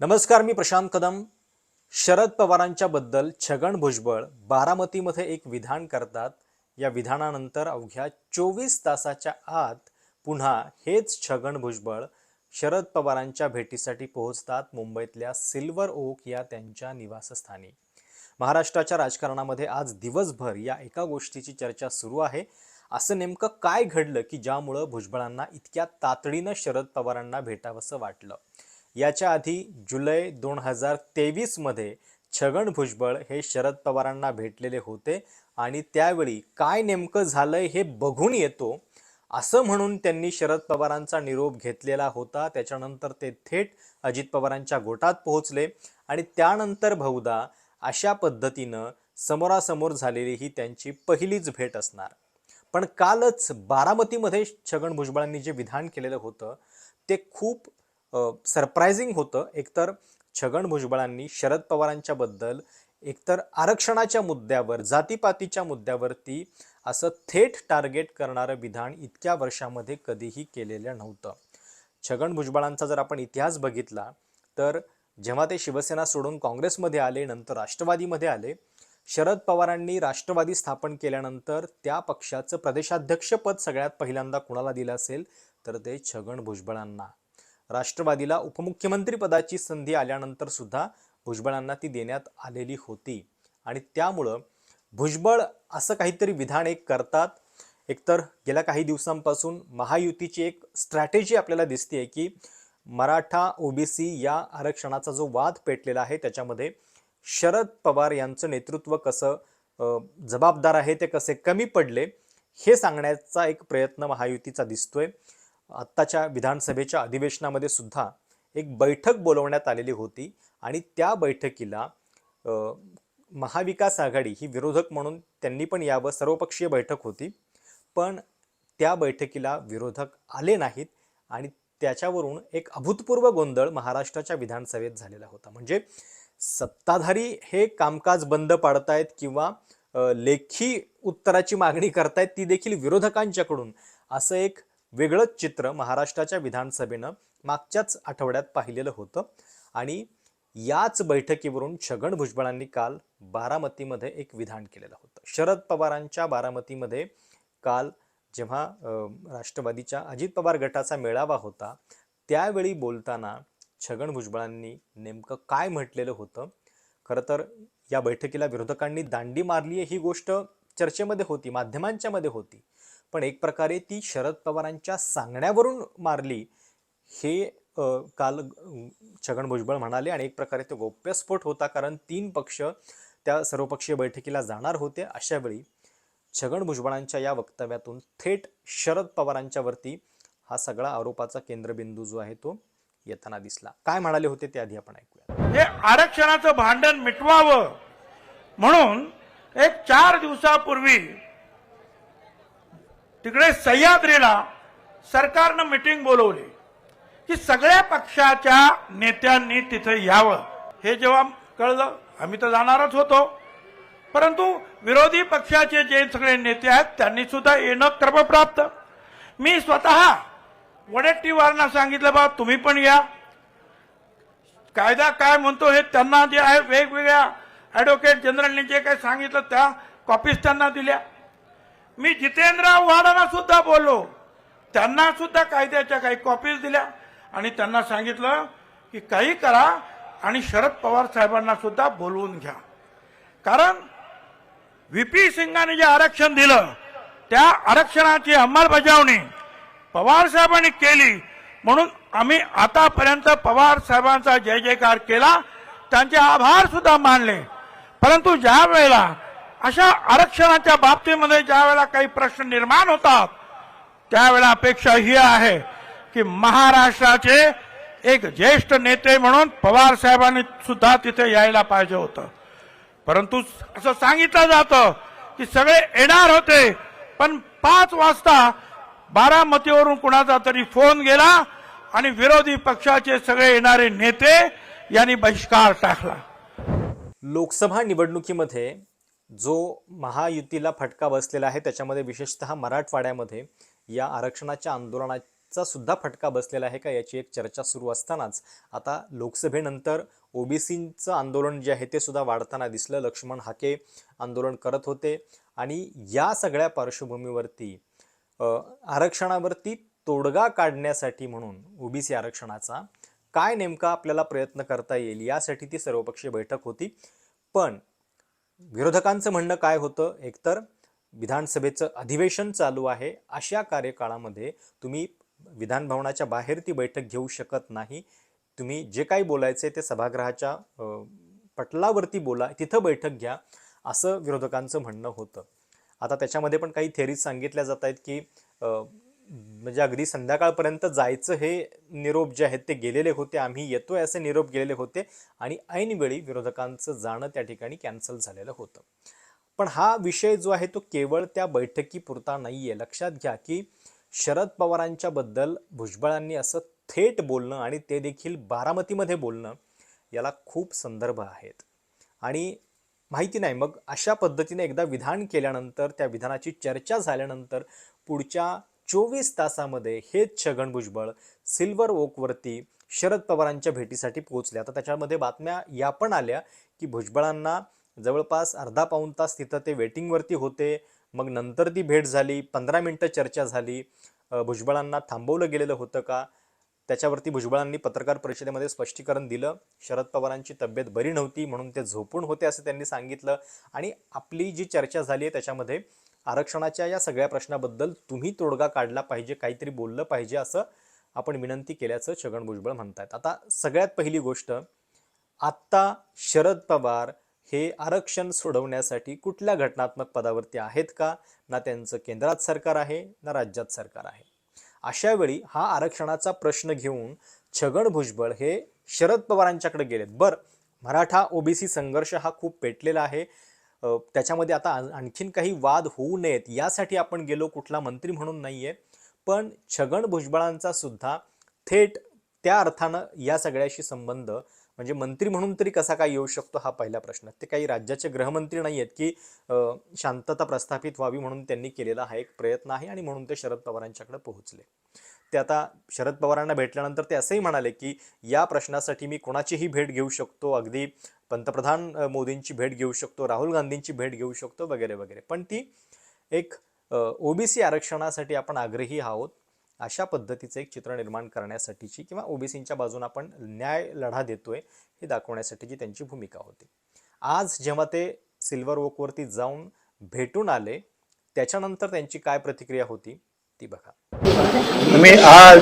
नमस्कार मी प्रशांत कदम. शरद पवारांच्या बद्दल छगन भुजबळ बारामतीमध्ये एक विधान करतात. या विधानानंतर अवघ्या चोवीस तासाच्या आत पुन्हा हेच छगन भुजबळ शरद पवारांच्या भेटीसाठी पोहोचतात मुंबईतल्या सिल्वर ओक या त्यांच्या निवासस्थानी. महाराष्ट्राच्या राजकारणामध्ये आज दिवसभर या एका गोष्टीची चर्चा सुरू आहे. असं नेमकं काय घडलं की ज्यामुळं भुजबळांना इतक्या तातडीनं शरद पवारांना भेटावंसं वाटलं? याच्या आधी जुलै दोन हजार तेवीसमध्ये छगन भुजबळ हे शरद पवारांना भेटलेले होते आणि त्यावेळी काय नेमकं झालंय हे बघून येतो. असं म्हणून त्यांनी शरद पवारांचा निरोप घेतलेला होता. त्याच्यानंतर ते थेट अजित पवारांच्या गोटात पोहोचले आणि त्यानंतर बहुधा अशा पद्धतीनं समोरासमोर झालेली ही त्यांची पहिलीच भेट असणार. पण कालच बारामतीमध्ये छगन भुजबळांनी जे विधान केलेलं होतं ते खूप सरप्रायझिंग होतं. एकतर छगन भुजबळांनी शरद पवारांच्या बद्दल एकतर आरक्षणाच्या मुद्द्यावर जातीपातीच्या मुद्द्यावरती असं थेट टार्गेट करणारं विधान इतक्या वर्षामध्ये कधीही केलेलं नव्हतं. छगन भुजबळांचा जर आपण इतिहास बघितला तर जेव्हा ते शिवसेना सोडून काँग्रेसमध्ये आले नंतर राष्ट्रवादीमध्ये आले शरद पवारांनी राष्ट्रवादी स्थापन केल्यानंतर त्या पक्षाचं प्रदेशाध्यक्षपद सगळ्यात पहिल्यांदा कुणाला दिलं असेल? तर ते छगन भुजबळांना. राष्ट्रवादीला उपमुख्यमंत्रीपदाची संधी आल्यानंतर सुद्धा भुजबळांना ती देण्यात आलेली होती. आणि त्यामुळं भुजबळ असं काहीतरी विधान एक करतात. एकतर गेल्या काही दिवसांपासून महायुतीची एक स्ट्रॅटेजी आपल्याला दिसते की मराठा ओबीसी या आरक्षणाचा जो वाद पेटलेला आहे त्याच्यामध्ये शरद पवार यांचं नेतृत्व कसं जबाबदार आहे ते कसे कमी पडले हे सांगण्याचा एक प्रयत्न महायुतीचा दिसतोय. आत्ताच्या विधानसभेच्या अधिवेशनामध्ये सुद्धा एक बैठक बोलवण्यात आलेली होती आणि त्या बैठकीला महाविकास आघाडी ही विरोधक म्हणून त्यांनी पण यावं सर्वपक्षीय बैठक होती. पण त्या बैठकीला विरोधक आले नाहीत आणि त्याच्यावरून एक अभूतपूर्व गोंधळ महाराष्ट्राच्या विधानसभेत झालेला होता. म्हणजे सत्ताधारी हे कामकाज बंद पाडतायत किंवा लेखी उत्तराची मागणी करतायत ती देखील विरोधकांच्याकडून असं एक वेगळंच चित्र महाराष्ट्राच्या विधानसभेनं मागच्याच आठवड्यात पाहिलेलं होतं. आणि याच बैठकीवरून छगन भुजबळांनी काल बारामतीमध्ये एक विधान केलेलं होतं. शरद पवारांच्या बारामतीमध्ये काल जेव्हा राष्ट्रवादीच्या अजित पवार गटाचा मेळावा होता त्यावेळी बोलताना छगन भुजबळांनी नेमकं काय म्हटलेलं होतं? खरं तर या बैठकीला विरोधकांनी दांडी मारली आहे ही गोष्ट चर्चेमध्ये होती माध्यमांच्या मध्ये होती. पण एक प्रकारे ती शरद पवारांच्या सांगण्यावरून मारली हे काल छगन भुजबळ म्हणाले आणि एक प्रकारे तो गौप्यस्फोट होता कारण तीन पक्ष त्या सर्वपक्षीय बैठकीला जाणार होते. अशावेळी छगन भुजबळांच्या या वक्तव्यातून थेट शरद पवारांच्यावरती हा सगळा आरोपाचा केंद्रबिंदू जो आहे तो येताना दिसला. काय म्हणाले होते ते आधी आपण ऐकूया. हे आरक्षणाचं भांडण मिटवावं म्हणून एक चार दिवसापूर्वी तिकडे सह्याद्रीला सरकारनं मिटिंग बोलवली की सगळ्या पक्षाच्या नेत्यांनी तिथे यावं. हे जेव्हा कळलं आम्ही तर जाणारच होतो. परंतु विरोधी पक्षाचे जे सगळे नेते आहेत त्यांनी सुद्धा येणं क्रमप्राप्त. मी स्वतः वडेट्टीवारांना सांगितलं बा तुम्ही पण या. कायदा काय म्हणतो हे त्यांना जे आहे वेगवेगळ्या ॲडव्होकेट जनरलने जे काही सांगितलं त्या कॉपीज त्यांना दिल्या. मी जितेंद्र आव्हाडांना सुद्धा बोललो. त्यांना सुद्धा कायद्याच्या काही कॉपीज दिल्या आणि त्यांना सांगितलं की काही करा आणि शरद पवार साहेबांना सुद्धा बोलवून घ्या. कारण व्हीपी सिंगाने जे आरक्षण दिलं त्या आरक्षणाची अंमलबजावणी पवार साहेबांनी केली. म्हणून आम्ही आतापर्यंत पवार साहेबांचा जय जयकार केला. त्यांचे आभार सुद्धा मानले. परंतु ज्या वेळेला अशा आरक्षणाच्या बाबतीमध्ये ज्या वेळेला काही प्रश्न निर्माण होतात त्यावेळेला अपेक्षा ही आहे की महाराष्ट्राचे एक ज्येष्ठ नेते म्हणून पवार साहेबांनी सुद्धा तिथे यायला पाहिजे होतं. परंतु असं सांगितलं जातं की सगळे येणार होते पण पाच वाजता बारामतीवरून कुणाचा तरी फोन गेला आणि विरोधी पक्षाचे सगळे येणारे नेते यांनी बहिष्कार टाकला. लोकसभा निवडणुकीमध्ये जो महायुतीला फटका बसलेला आहे त्याच्यामध्ये विशेषतः मराठवाड्यामध्ये या आरक्षणाच्या आंदोलनाचा सुद्धा फटका बसलेला आहे का याची एक चर्चा सुरू असतानाच. आता लोकसभेनंतर ओबीसींचं आंदोलन जे आहे ते सुद्धा वाढताना दिसलं. लक्ष्मण हाके आंदोलन करत होते आणि या सगळ्या पार्श्वभूमीवरती आरक्षणावरती तोडगा काढण्यासाठी म्हणून ओबीसी आरक्षणाचा काय नेमका आपल्याला प्रयत्न करता येईल यासाठी ती सर्वपक्षीय बैठक होती. पण विरोधकांचं म्हणणं काय होतं? एकतर विधानसभेचं अधिवेशन चालू आहे. अशा कार्यकाळामध्ये तुम्ही विधानभवनाच्या बाहेर ती बैठक घेऊ शकत नाही. तुम्ही जे काही बोलायचे ते सभागृहाच्या पटलावरती बोला. तिथं बैठक घ्या असं विरोधकांचं म्हणणं होतं. आता त्याच्यामध्ये पण काही थेरीज सांगितल्या जात आहेत की म्हणजे अगदी संध्याकाळपर्यंत जायचं हे निरोप जे आहेत ते गेलेले होते. आम्ही येतोय असे निरोप गेलेले होते आणि ऐनवेळी विरोधकांचं जाणं त्या ठिकाणी कॅन्सल झालेलं होतं. पण हा विषय जो आहे तो केवळ त्या बैठकीपुरता नाही आहे लक्षात घ्या की शरद पवारांच्या बद्दल भुजबळांनी असं थेट बोलणं आणि ते देखील बारामतीमध्ये बोलणं याला खूप संदर्भ आहेत. आणि माहिती नाही मग अशा पद्धतीने एकदा विधान केल्यानंतर त्या विधानाची चर्चा झाल्यानंतर पुढच्या चोवीस तासामध्ये हेच छगन भुजबळ सिल्वर ओकवरती शरद पवारांच्या भेटीसाठी पोहोचले. आता त्याच्यामध्ये बातम्या या पण आल्या की भुजबळांना जवळपास अर्धा पाऊण तास तिथं ते वेटिंगवरती होते. मग नंतर ती भेट झाली पंधरा मिनटं चर्चा झाली. भुजबळांना थांबवलं गेलेलं होतं का? त्याच्यावरती भुजबळांनी पत्रकार परिषदेमध्ये स्पष्टीकरण दिलं. शरद पवारांची तब्येत बरी नव्हती म्हणून ते झोपून होते असं त्यांनी सांगितलं. आणि आपली जी चर्चा झाली आहे त्याच्यामध्ये आरक्षणाच्या या सगळ्या प्रश्नाबद्दल तुम्ही तोडगा काढला पाहिजे काहीतरी बोललं पाहिजे असं आपण विनंती केल्याचं छगन भुजबळ म्हणतायत. आता सगळ्यात पहिली गोष्ट आत्ता शरद पवार हे आरक्षण सोडवण्यासाठी कुठल्या घटनात्मक पदावरती आहेत का? ना त्यांचं केंद्रात सरकार आहे ना राज्यात सरकार आहे. अशा वेळी हा आरक्षणाचा प्रश्न घेऊन छगन भुजबळ हे शरद पवारांच्याकडे गेलेत. बरं मराठा ओबीसी संघर्ष हा खूप पेटलेला आहे. त्याच्यामध्ये आता आणखीन काही वाद होऊ नयेत यासाठी आपण गेलो कुठला मंत्री म्हणून नाही आहे पण छगन भुजबळांचा सुद्धा थेट त्या अर्थानं या सगळ्याशी संबंध म्हणजे मंत्री म्हणून तरी कसा काय येऊ शकतो हा पहिला प्रश्न. ते काही राज्याचे गृहमंत्री नाही आहेत की शांतता प्रस्थापित व्हावी म्हणून त्यांनी केलेला हा एक प्रयत्न आहे आणि म्हणून ते शरद पवारांच्याकडे पोहोचले. ते आता शरद पवारांना भेटल्यानंतर ते असंही म्हणाले की या प्रश्नासाठी मी कोणाचीही भेट घेऊ शकतो अगदी पंतप्रधान मोदींची भेट घेऊ शकतो राहुल गांधींची भेट घेऊ शकतो वगैरे वगैरे. पण ती एक ओबीसी आरक्षणासाठी आपण आग्रही आहोत अशा पद्धतीचं एक चित्र निर्माण करण्यासाठीची किंवा ओबीसींच्या बाजूने आपण न्याय लढा देतोय हे दाखवण्यासाठीची त्यांची भूमिका होती. आज जेव्हा ते सिल्वर ओकवरती जाऊन भेटून आले त्याच्यानंतर त्यांची काय प्रतिक्रिया होती ती बघा. मी आज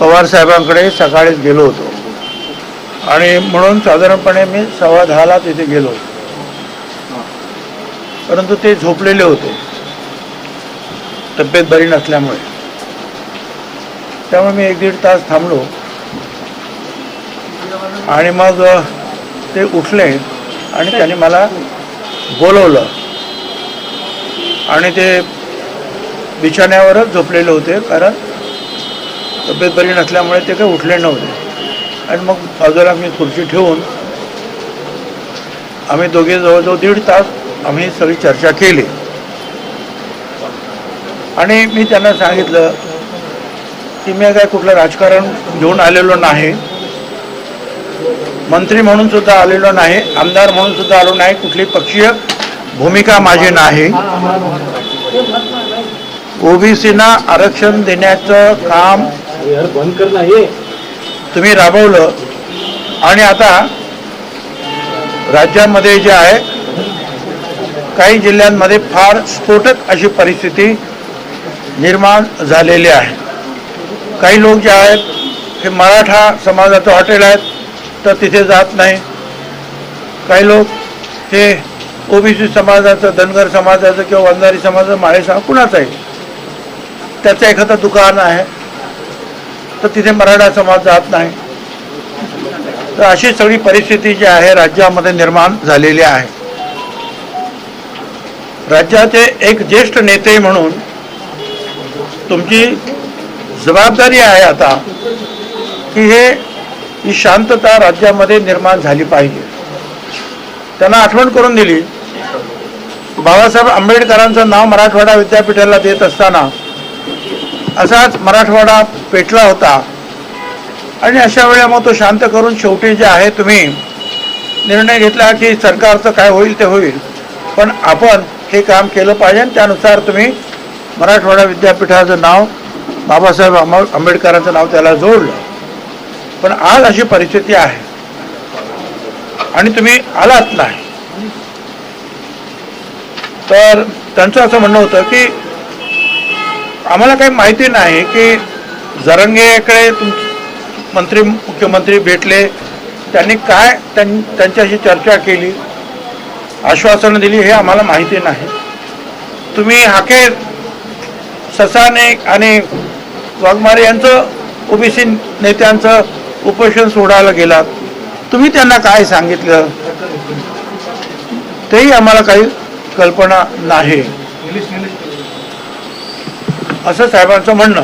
पवार साहेबांकडे सकाळीच गेलो होतो. आणि म्हणून साधारणपणे मी सव्वा दहाला तिथे गेलो होतो. परंतु ते झोपलेले होते. तब्येत बरी नसल्यामुळे. त्यामुळे मी एक दीड तास थांबलो. आणि मग ते उठले आणि त्याने मला बोलवलं. आणि ते बिछाण्यावरच झोपलेले होते कारण तब्येत बरी नसल्यामुळे ते काही उठले नव्हते. आणि मग बाजूला मी खुर्ची ठेवून आम्ही दोघे जवळजवळ दीड तास आम्ही सगळी चर्चा केली. आणि मी त्यांना सांगितलं की मी काय कुठलं राजकारण घेऊन आलेलो नाही. मंत्री म्हणून सुद्धा आलेलो नाही आमदार म्हणून सुद्धा आलो नाही कुठली पक्षीय भूमिका माझी नाही. ओबीसीना आरक्षण देण्याचं काम तुम्ही राबवलं. आणि आता राज्यामध्ये जे आहे काही जिल्ह्यांमध्ये फार स्फोटक अशी परिस्थिती निर्माण झालेले आहे. काही लोक जे आहेत हे मराठा समाजाचं हॉटेल आहेत तर तिथे जात नाही. काही लोक हे ओबीसी समाजाचं धनगर समाजाचं किंवा वंजारी समाजाचं माळे समाज कुणाचं आहे? त्याचं एखादं दुकान आहे तर तिथे मराठा समाज जात नाही. तर अशी सगळी परिस्थिती जी आहे राज्यामध्ये निर्माण झालेली आहे. राज्याचे एक ज्येष्ठ नेते म्हणून तुमची जबाबदारी आहे आता की हे ही शांतता राज्यामध्ये निर्माण झाली पाहिजे. त्यांना आठवण करून दिली. बाबासाहेब आंबेडकरांचं नाव मराठवाडा विद्यापीठाला देत असताना असाच मराठवाडा पेटला होता. आणि अशा वेळा मग तो शांत करून शेवटी जे आहे तुम्ही निर्णय घेतला की सरकारचं काय होईल ते होईल. पण आपण हे काम केलं पाहिजे त्यानुसार तुम्ही मराठवाडा विद्यापीठाचं नाव बाबासाहेब आंबे- आंबेडकरांचं नाव त्याला जोडलं. पण आज अशी परिस्थिती आहे. आणि तुम्ही आलात नाही. तर त्यांचं असं म्हणणं होतं की आम्हाला काही माहिती नाही की जरंगेकडे तुम मंत्री मुख्यमंत्री भेटले. त्यांनी काय त्यां त्यांच्याशी चर्चा केली. आश्वासनं दिली हे आम्हाला माहिती नाही. तुम्ही हाके ससाने आणि वाघमारे यांचं ओबीसी नेत्यांचं उपोषण सोडायला गेलात. तुम्ही त्यांना काय सांगितलं? तेही आम्हाला काही कल्पना नाही. असं साहेबांचं म्हणणं.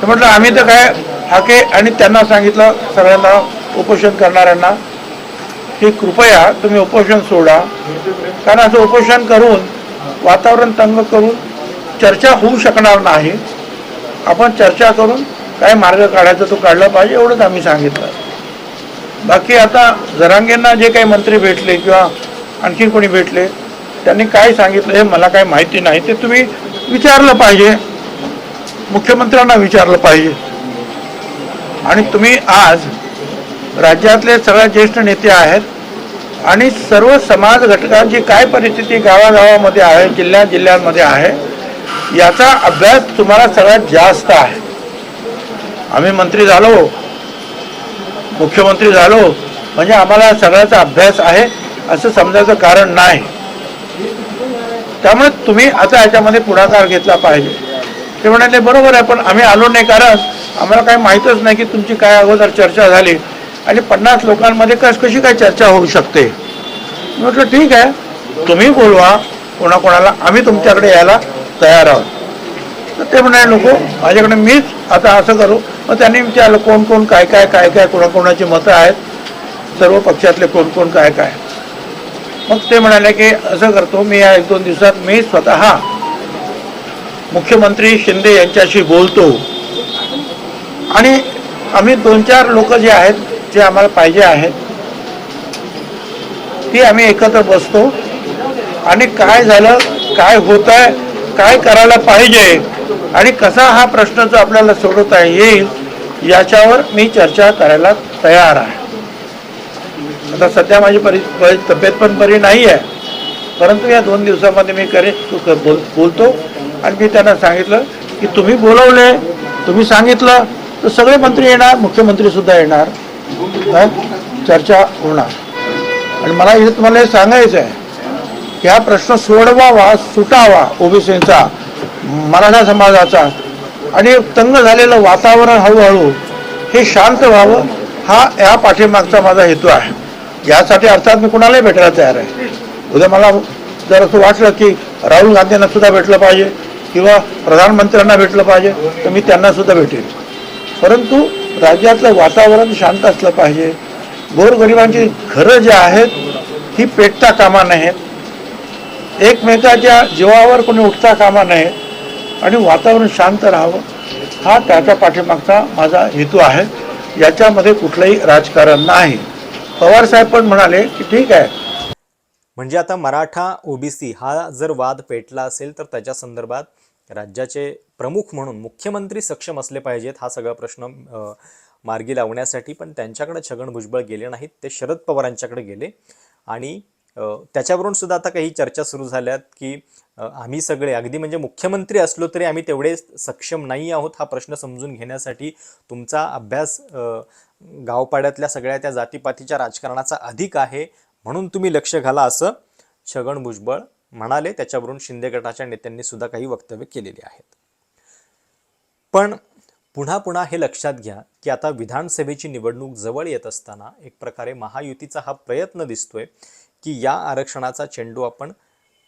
तर म्हटलं आम्ही तर काय हाके आणि त्यांना सांगितलं सगळ्यांना उपोषण करणाऱ्यांना. की कृपया तुम्ही उपोषण सोडा. कारण असं उपोषण करून वातावरण तंग करून चर्चा होऊ शकणार नाही. आपण चर्चा करून काय मार्ग काढायचा तो काढला पाहिजे एवढंच आम्ही सांगितलं. बाकी आता जरांगेंना जे काही मंत्री भेटले किंवा आणखी कोणी भेटले त्यांनी काय सांगितलं हे मला काय माहिती नाही. ते तुम्ही विचारलं पाहिजे. मुख्यमंत्र्यांना विचारलं पाहिजे. आणि तुम्ही आज राज्यातले सगळ्यात ज्येष्ठ नेते आहेत आणि सर्व समाज घटकांची काय परिस्थिती गावागावामध्ये आहे जिल्ह्या जिल्ह्यांमध्ये आहे याचा अभ्यास तुम्हाला सगळ्यात जास्त आहे. आम्ही मंत्री झालो मुख्यमंत्री झालो म्हणजे आम्हाला सगळ्याचा अभ्यास आहे असं समजायचं कारण नाही. त्यामुळे तुम्ही आता याच्यामध्ये पुढाकार घेतला पाहिजे. ते म्हणाले बरोबर आहे पण आम्ही आलो नाही कारण आम्हाला काही माहीतच नाही की तुमची काय अगोदर चर्चा झाली. आणि पन्नास लोकांमध्ये कस कशी काय चर्चा होऊ शकते? म्हटलं ठीक आहे. तुम्ही बोलवा. कोणाकोणाला आम्ही तुमच्याकडे यायला तयार आहोत. तर ते म्हणाले नको माझ्याकडे मीच आता असं करू. मग त्यांनी विचारलं कोण कोण काय काय काय काय कोणाकोणाची मतं आहेत? सर्व पक्षातले कोण कोण काय काय? मग ते म्हणाले की असं करतो मी या एक दोन दिवसात मी स्वतः मुख्यमंत्री शिंदे यांच्याशी बोलतो. आणि आम्ही दोन चार लोक जे आहेत जे आम्हाला पाहिजे आहेत ती आम्ही एकत्र बसतो. आणि काय झालं काय होत आहे काय करायला पाहिजे आणि कसा हा प्रश्न जो आपल्याला सोडवता येईल याच्यावर मी चर्चा करायला तयार आहे. आता सध्या माझी परि तब्येत पण बरी नाही आहे. परंतु या दोन दिवसामध्ये मी करे बोल बोलतो. आणि मी त्यांना सांगितलं की तुम्ही बोलवले तुम्ही सांगितलं तर सगळे मंत्री येणार मुख्यमंत्री सुद्धा येणार. चर्चा होणार. आणि मला हे तुम्हाला हे सांगायचं आहे की हा प्रश्न सोडवावा सुटावा ओबीसीचा मराठा समाजाचा आणि तंग झालेलं वातावरण हळूहळू हे शांत व्हावं हा या पाठीमागचा माझा हेतू आहे. यासाठी अर्थात मी कुणालाही भेटायला तयार आहे. उद्या मला जर असं वाटलं की राहुल गांधींना सुद्धा भेटलं पाहिजे किंवा प्रधानमंत्र्यांना भेटलं पाहिजे तर मी त्यांना सुद्धा भेटेल परंतु राज्यातलं वातावरण शांत असलं पाहिजे. गोरगरिबांची घरं जी आहेत ही पेटता कामा नाहीत एकमेकाच्या जीवावर कोणी उठता कामा नये आणि वातावरण शांत राहावं हा त्याच्या पाठीमागचा माझा हेतू आहे. याच्यामध्ये कुठलंही राजकारण नाही. पवार साहेब पण म्हणाले की ठीक आहे. म्हणजे आता मराठा ओबीसी हा जर वाद पेटला असेल तर त्याच्या संदर्भात राज्याचे प्रमुख म्हणून मुख्यमंत्री सक्षम असले पाहिजेत हा सगळा प्रश्न मार्गी लावण्यासाठी. पण त्यांच्याकडे छगन भुजबळ गेले नाहीत ते शरद पवारांच्याकडे गेले. आणि त्याच्यावरून सुद्धा आता काही चर्चा सुरू झाल्यात की आम्ही सगळे अगदी म्हणजे मुख्यमंत्री असलो तरी आम्ही तेवढे सक्षम नाही आहोत हा प्रश्न समजून घेण्यासाठी तुमचा अभ्यास गावपाड्यातल्या सगळ्या त्या जातीपातीच्या राजकारणाचा अधिक आहे म्हणून तुम्ही लक्ष घाला असं छगन भुजबळ म्हणाले त्याच्यावरून शिंदे गटाच्या नेत्यांनी सुद्धा काही वक्तव्य केलेली आहेत. पण पुन्हा पुन्हा हे लक्षात घ्या की आता विधानसभेची निवडणूक जवळ येत असताना एक प्रकारे महायुतीचा हा प्रयत्न दिसतोय की या आरक्षणाचा चेंडू आपण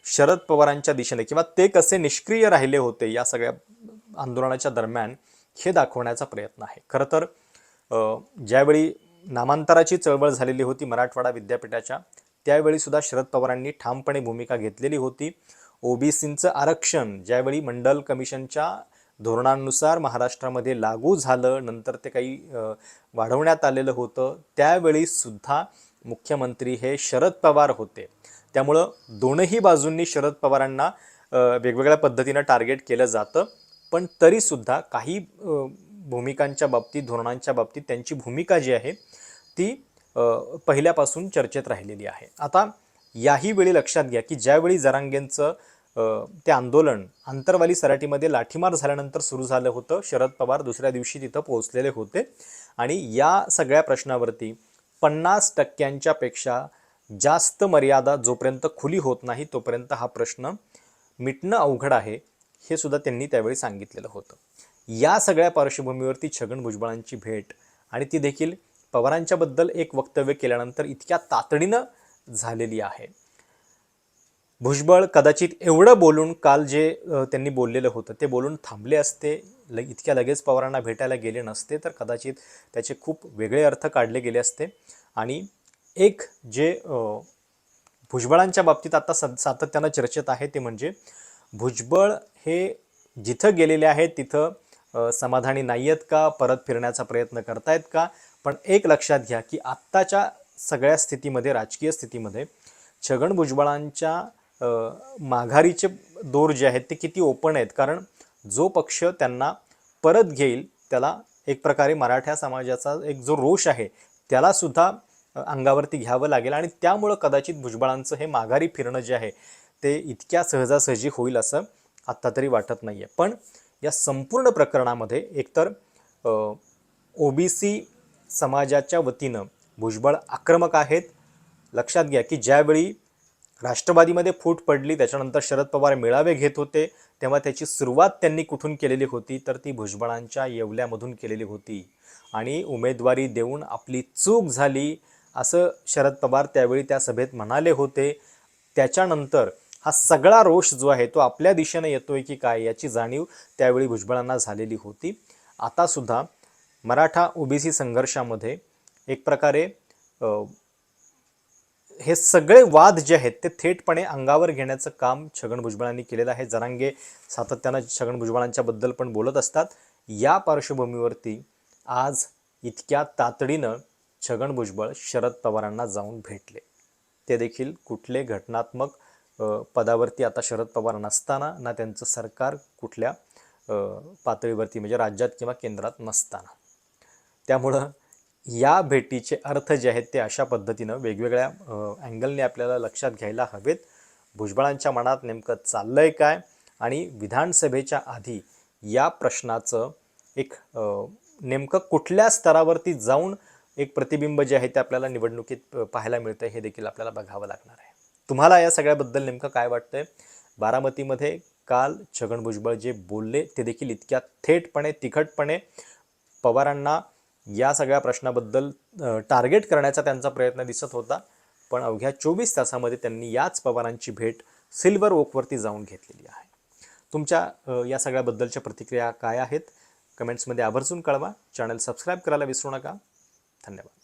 शरद पवारांच्या दिशेने किंवा ते कसे निष्क्रिय राहिले होते या सगळ्या आंदोलनाच्या दरम्यान हे दाखवण्याचा प्रयत्न आहे. खरं तर ज्यावेळी नामांतराची चळवळ झालेली होती मराठवाडा विद्यापीठाच्या त्यावेळी सुद्धा शरद पवारांनी ठामपणे भूमिका घेतलेली होती. ओबीसींचं आरक्षण ज्यावेळी मंडल कमिशनच्या धोरणांनुसार महाराष्ट्रामध्ये लागू झालं नंतर ते काही वाढवण्यात आलेलं होतं त्यावेळी सुद्धा मुख्यमंत्री हे शरद पवार होते. त्यामुळं दोनही बाजूंनी शरद पवारांना वेगवेगळ्या पद्धतीनं टार्गेट केलं जातं. पण तरीसुद्धा काही भूमिकांच्या बाबतीत धोरणांच्या बाबतीत त्यांची भूमिका जी आहे ती पहिल्यापासून चर्चेत राहिलेली आहे. आता याही वेळी लक्षात घ्या की ज्यावेळी जरांगेंचं ते आंदोलन आंतरवाली सराटीमध्ये लाठीमार झाल्यानंतर सुरू झालं होतं शरद पवार दुसऱ्या दिवशी तिथं पोहोचलेले होते आणि या सगळ्या प्रश्नावरती पन्नास टक्क्यांच्या पेक्षा जास्त मर्यादा जोपर्यंत खुली होत नाही तोपर्यंत हा प्रश्न मिटणं अवघड आहे हे सुद्धा त्यांनी त्यावेळी सांगितलेलं होतं. या सगळ्या पार्श्वभूमीवरती छगन भुजबळांची भेट आणि ती देखील पवारांच्याबद्दल एक वक्तव्य केल्यानंतर इतक्या तातडीनं झालेली आहे. भुजबळ कदाचित एवढं बोलून काल जे त्यांनी बोललेलं होतं ते बोलून थांबले असते. ल इतक्या लगेच पवारांना भेटायला गेले नसते तर कदाचित त्याचे खूप वेगळे अर्थ काढले गेले असते. आणि एक जे भुजबळांच्या बाबतीत आता स सातत्यानं चर्चेत आहे ते म्हणजे भुजबळ हे जिथं गेलेले आहेत तिथं समाधानी नाही आहेत का? परत फिरण्याचा प्रयत्न करतायत का? पण एक लक्षात घ्या की आत्ताच्या सगळ्या स्थितीमध्ये राजकीय स्थितीमध्ये छगन भुजबळांच्या माघारीचे दोर जे आहेत ते किती ओपन आहेत? कारण जो पक्ष त्यांना परत घेईल त्याला एक प्रकारे मराठा समाजाचा एक जो रोष आहे त्यालासुद्धा अंगावरती घ्यावं लागेल. आणि त्यामुळं कदाचित भुजबळांचं हे माघारी फिरणं जे आहे ते इतक्या सहजासहजी होईल असं आत्ता तरी वाटत नाही आहे पण या संपूर्ण प्रकरणामध्ये एकतर ओबीसी समाजाच्या वतीनं भुजबळ आक्रमक आहेत. लक्षात घ्या की ज्यावेळी राष्ट्रवादीमध्ये फूट पडली त्याच्यानंतर शरद पवार मेळावे घेत होते तेव्हा त्याची सुरुवात त्यांनी कुठून केलेली होती? तर ती भुजबळांच्या येवल्यामधून केलेली होती. आणि उमेदवारी देऊन आपली चूक झाली असं शरद पवार त्यावेळी त्या सभेत म्हणाले होते. त्याच्यानंतर हा सगळा रोष जो आहे तो आपल्या दिशेने येतोय की काय याची जाणीव त्यावेळी भुजबळांना झालेली होती. आता सुद्धा मराठा ओबीसी संघर्षामध्ये एक प्रकारे हे सगळे वाद जे आहेत ते थेटपणे अंगावर घेण्याचं काम छगन भुजबळांनी केलेलं आहे. जरांगे सातत्यानं छगन भुजबळांच्याबद्दल पण बोलत असतात. या पार्श्वभूमीवरती आज इतक्या तातडीनं छगन भुजबळ शरद पवारांना जाऊन भेटले. ते देखील कुठले घटनात्मक पदावरती आता शरद पवार नसताना ना त्यांचं सरकार कुठल्या पातळीवरती म्हणजे राज्यात किंवा केंद्रात नसताना. त्यामुळं या भेटीचे अर्थ जे आहेत ते अशा पद्धतीनं वेगवेगळ्या अँगलने आपल्याला लक्षात घ्यायला हवेत. भुजबळांच्या मनात नेमकं चाललं आहे काय आणि विधानसभेच्या आधी या प्रश्नाचं एक नेमकं कुठल्या स्तरावरती जाऊन एक प्रतिबिंब जे आहे ते आपल्याला निवडणुकीत पाहायला मिळतं हे देखील आपल्याला बघावं लागणार आहे. तुम्हाला या सगळ्याबद्दल नेमकं काय वाटतंय? बारामतीमध्ये काल छगन भुजबळ जे बोलले ते देखील इतक्या थेटपणे तिखटपणे पवारांना या सगळ्या प्रश्नाबद्दल टार्गेट करण्याचा त्यांचा प्रयत्न दिसत होता. पण अवघ्या चोवीस तासामध्ये त्यांनी याच पवारांची भेट सिल्वर ओकवरती जाऊन घेतलेली आहे. तुमच्या या सगळ्याबद्दलच्या प्रतिक्रिया काय आहेत? कमेंट्समध्ये आवर्जून कळवा. चॅनल सबस्क्राईब करायला विसरू नका. धन्यवाद.